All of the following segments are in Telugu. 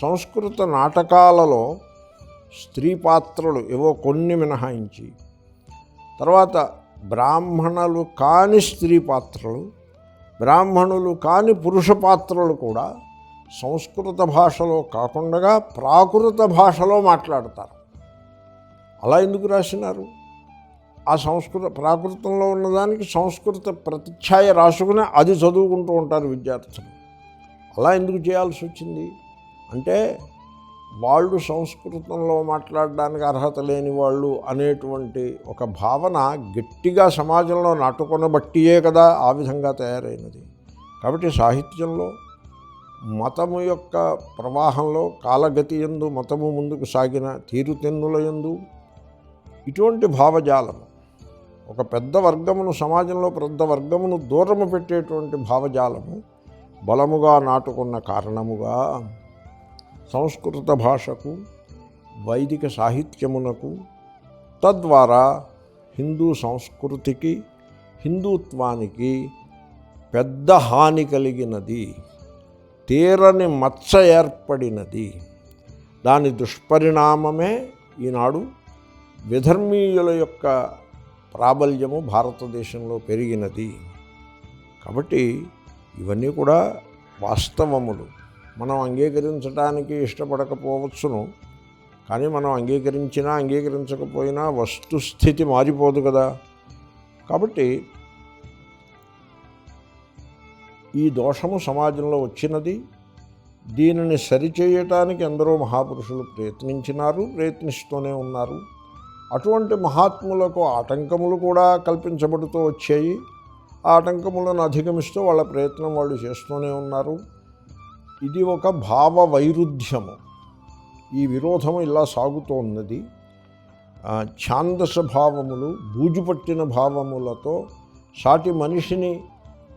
సంస్కృత నాటకాలలో స్త్రీ పాత్రలు ఏవో కొన్ని మినహాయించి తర్వాత బ్రాహ్మణులు కాని స్త్రీ పాత్రలు బ్రాహ్మణులు కాని పురుష పాత్రలు కూడా సంస్కృత భాషలో కాకుండా ప్రాకృత భాషలో మాట్లాడతారు. అలా ఎందుకు రాసినారు? ఆ సంస్కృత ప్రాకృతంలో ఉన్నదానికి సంస్కృత ప్రతిఛాయ రాసుకుని అది చదువుకుంటూ ఉంటారు విద్యార్థులు. అలా ఎందుకు చేయాల్సి వచ్చింది? అంటే వాళ్ళు సంస్కృతంలో మాట్లాడడానికి అర్హత లేని వాళ్ళు అనేటువంటి ఒక భావన గట్టిగా సమాజంలో నాటుకొనబట్టియే కదా ఆ విధంగా తయారైనది. కాబట్టి సాహిత్యంలో మతము యొక్క ప్రవాహంలో కాలగతి ఎందు మతము ముందుకు సాగిన తీరుతెన్నుల ఎందు ఇటువంటి భావజాలము ఒక పెద్ద వర్గమును సమాజంలో పెద్ద వర్గమును దూరము పెట్టేటువంటి భావజాలము బలముగా నాటుకున్న కారణముగా సంస్కృత భాషకు వైదిక సాహిత్యమునకు తద్వారా హిందూ సంస్కృతికి హిందుత్వానికి పెద్ద హాని కలిగినది తీరని మచ్చ ఏర్పడినది. దాని దుష్పరిణామమే ఈనాడు విధర్మీయుల యొక్క ప్రాబల్యము భారతదేశంలో పెరిగినది. కాబట్టి ఇవన్నీ కూడా వాస్తవములు. మనం అంగీకరించడానికి ఇష్టపడకపోవచ్చును. కానీ మనం అంగీకరించినా అంగీకరించకపోయినా వస్తుస్థితి మారిపోదు కదా. కాబట్టి ఈ దోషము సమాజంలో వచ్చినది. దీనిని సరిచేయటానికి ఎందరో మహాపురుషులు ప్రయత్నించినారు ప్రయత్నిస్తూనే ఉన్నారు. అటువంటి మహాత్ములకు ఆటంకములు కూడా కల్పించబడుతూ వచ్చాయి. ఆ ఆటంకములను అధిగమిస్తూ వాళ్ళ ప్రయత్నం వాళ్ళు చేస్తూనే ఉన్నారు. ఇది ఒక భావ వైరుధ్యము ఈ విరోధము ఇలా సాగుతూ ఉన్నది ఛాందస భావములు బూజుపట్టిన భావములతో సాటి మనిషిని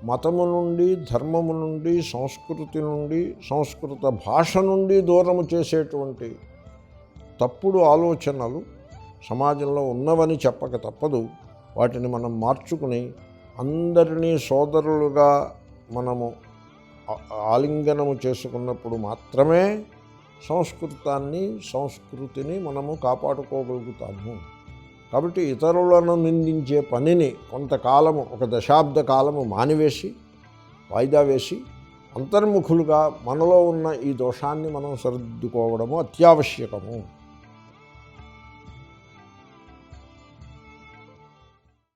మతము నుండి ధర్మము నుండి సంస్కృతి నుండి సంస్కృత భాష నుండి దూరము చేసేటువంటి తప్పుడు ఆలోచనలు సమాజంలో ఉన్నవని చెప్పక తప్పదు. వాటిని మనం మార్చుకుని అందరినీ సోదరులుగా మనము ఆలింగనము చేసుకున్నప్పుడు మాత్రమే సంస్కృతాన్ని సంస్కృతిని మనము కాపాడుకోగలుగుతాము. కాబట్టి ఇతరులను నిందించే పనిని కొంతకాలము ఒక దశాబ్ద కాలము మానివేసి వాయిదా వేసి అంతర్ముఖులుగా మనలో ఉన్న ఈ దోషాన్ని మనం సరిదిద్దుకోవడము అత్యావశ్యకము.